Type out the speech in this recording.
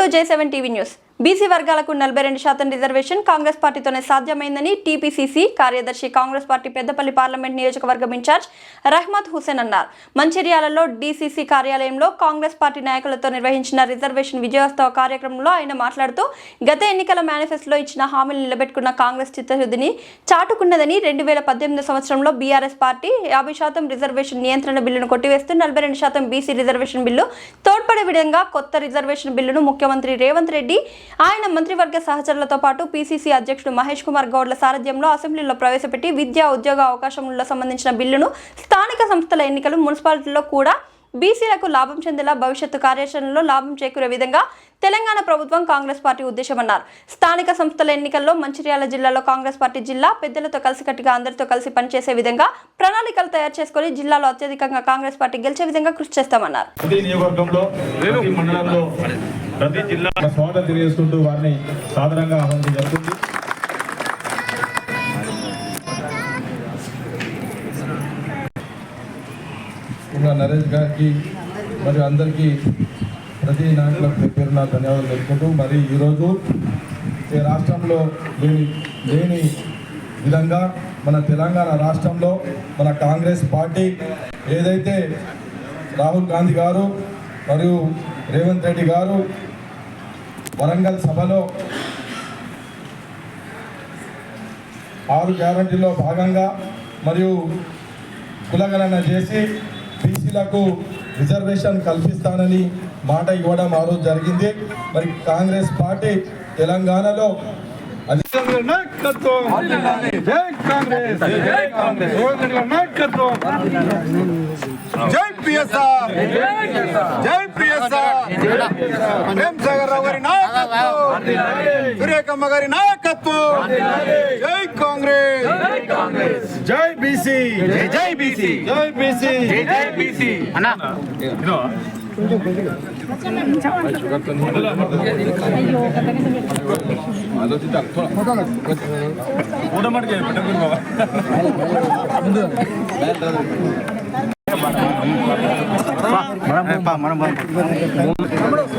to J seven TV news BC వర్గాలకు నలభై రెండు శాతం రిజర్వేషన్ కాంగ్రెస్ పార్టీతోనే సాధ్యమైందని టీపీసీసీ కార్యదర్శి కాంగ్రెస్ పార్టీ పెద్దపల్లి పార్లమెంట్ నియోజకవర్గం ఇన్ఛార్జ్ రహ్మత్ హుసేన్ అన్నారు. మంచిర్యాలలో డీసీసీ కార్యాలయంలో కాంగ్రెస్ పార్టీ నాయకులతో నిర్వహించిన రిజర్వేషన్ విజయోత్సవ కార్యక్రమంలో ఆయన మాట్లాడుతూ గత ఎన్నికల మేనిఫెస్టోలో ఇచ్చిన హామీలు నిలబెట్టుకున్న కాంగ్రెస్ చిత్తశుద్ధిని చాటుకున్నదని రెండు వేల పద్దెనిమిది సంవత్సరంలో బీఆర్ఎస్ పార్టీ యాభై శాతం రిజర్వేషన్ నియంత్రణ బిల్లును కొట్టివేస్తూ నలభై రెండు శాతం బీసీ రిజర్వేషన్ బిల్లు తోడ్పడే విధంగా కొత్త రిజర్వేషన్ బిల్లును ముఖ్యమంత్రి రేవంత్ రెడ్డి ఆయన మంత్రివర్గ సహచరులతో పాటు పీసీసీ అధ్యక్షుడు మహేష్ కుమార్ గౌడ్ల సారథ్యంలో అసెంబ్లీలో ప్రవేశపెట్టి విద్యా ఉద్యోగ అవకాశములకు సంబంధించిన బిల్లును స్థానిక సంస్థల ఎన్నికలు మున్సిపాలిటీలో కూడా బీసీలకు లాభం చెందేలా భవిష్యత్తు కార్యాచరణలో లాభం చేకూరే విధంగా తెలంగాణ ప్రభుత్వం కాంగ్రెస్ పార్టీ ఉద్దేశమన్నారు. స్థానిక సంస్థల ఎన్నికల్లో మంచిర్యాల జిల్లాలో కాంగ్రెస్ పార్టీ జిల్లా పెద్దలతో కలిసికట్టుగా అందరితో కలిసి పనిచేసే విధంగా ప్రణాళికలు తయారు చేసుకొని జిల్లాలో అత్యధికంగా కాంగ్రెస్ పార్టీ గెలిచే విధంగా కృషి చేస్తామన్నారు. ప్రతి జిల్లా స్వాగతం తెలియజేసుకుంటూ వారిని సాధారణంగా ఆహ్వానం జరుగుతుంది. ఇంకా నరేష్ గారికి మరియు అందరికీ ప్రతి నాయకులకు పేరున ధన్యవాదాలు తెలుపుకుంటూ మరి ఈరోజు ఈ రాష్ట్రంలో లేని లేని విధంగా మన తెలంగాణ రాష్ట్రంలో మన కాంగ్రెస్ పార్టీ ఏదైతే రాహుల్ గాంధీ గారు మరియు రేవంత్ రెడ్డి గారు వరంగల్ సభలో ఆరు గ్యారంటీలో భాగంగా మరియు కులగణన చేసి బీసీలకు రిజర్వేషన్ కల్పిస్తానని మాట ఇవ్వడం ఆ రోజు జరిగింది. మరి కాంగ్రెస్ పార్టీ తెలంగాణలో నాయకత్వం జై కాంగ్రెస్. జై కాంగ్రెస్. నాయకత్వం జై పిఎస్ఆర్. జై పిఎస్ఆర్ ప్రేమ్ సాగర్ సురేఖమ్మ గారి నాయకత్వం. జై కాంగ్రెస్. జై బీసీ. జై బీసీ. జై బీసీ. జై బీసీ. అన్నా. మనం